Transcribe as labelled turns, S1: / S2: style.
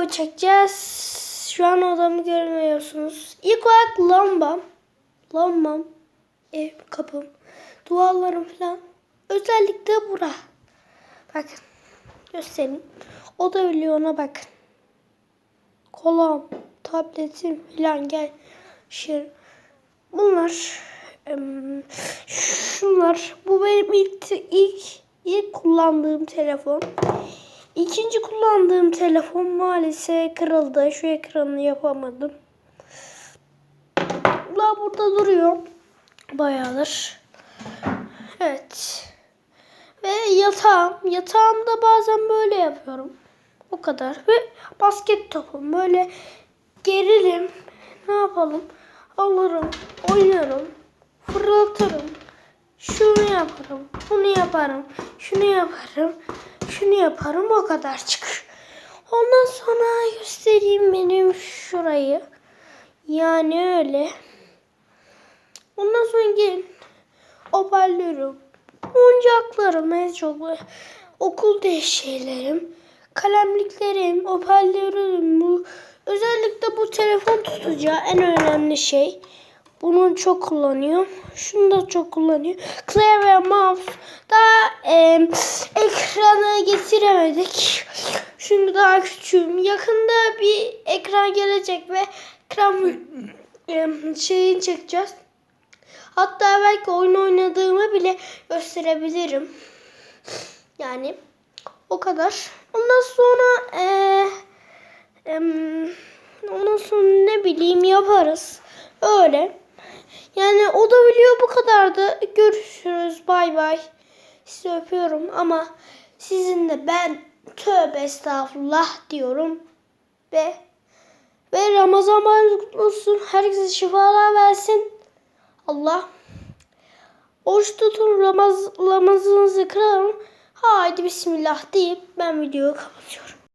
S1: video çekeceğiz. Şu an odamı görmüyorsunuz. İlk olarak lambam. Lambam. Ev, kapım. Duvarlarım falan. Özellikle bura. Bakın. Göstereyim. O da ölüyor ona bakın. Kolam, tabletim falan gel. Şey. Bunlar şunlar. Bu benim ilk ilk ilk kullandığım telefon. İkinci kullandığım telefon maalesef kırıldı. Şu ekranı yapamadım. La burada duruyor. Bayağıdır. Evet. Ve yatağım. Yatağımda bazen böyle yapıyorum. O kadar. Ve basket topum. Böyle gerilim. Ne yapalım? Alırım. Oynarım. Fırlatırım. Şunu yaparım. Bunu yaparım. Şunu yaparım. Yaparım. O kadar çık. Ondan sonra göstereyim benim şurayı. Yani öyle. Ondan sonra gelin. Hoparlörüm. Oyuncaklarım en çok. böyle Okul şeylerim. Kalemliklerim. Hoparlörüm. Bu, özellikle bu telefon tutacağı en önemli şey. Bunu çok kullanıyorum. Şunu da çok kullanıyorum. Klavye, mouse. Daha e, ekranı getiremedik. Şimdi daha küçüğüm. Yakında bir ekran gelecek ve ekran e, şeyini çekeceğiz. Hatta belki oyun oynadığımı bile gösterebilirim. Yani o kadar. Ondan sonra eee em, ondan sonra ne bileyim yaparız. Öyle. Yani o da biliyor bu kadardı. Görüşürüz. Bay bay. Sizi öpüyorum ama sizin de ben tövbe estağfurullah diyorum. Ve ve Ramazan bayramınız kutlu olsun. Herkese şifalar versin. Allah. Oruç tutun Ramaz, Ramazanınızı kıralım. Haydi bismillah deyip ben videoyu kapatıyorum.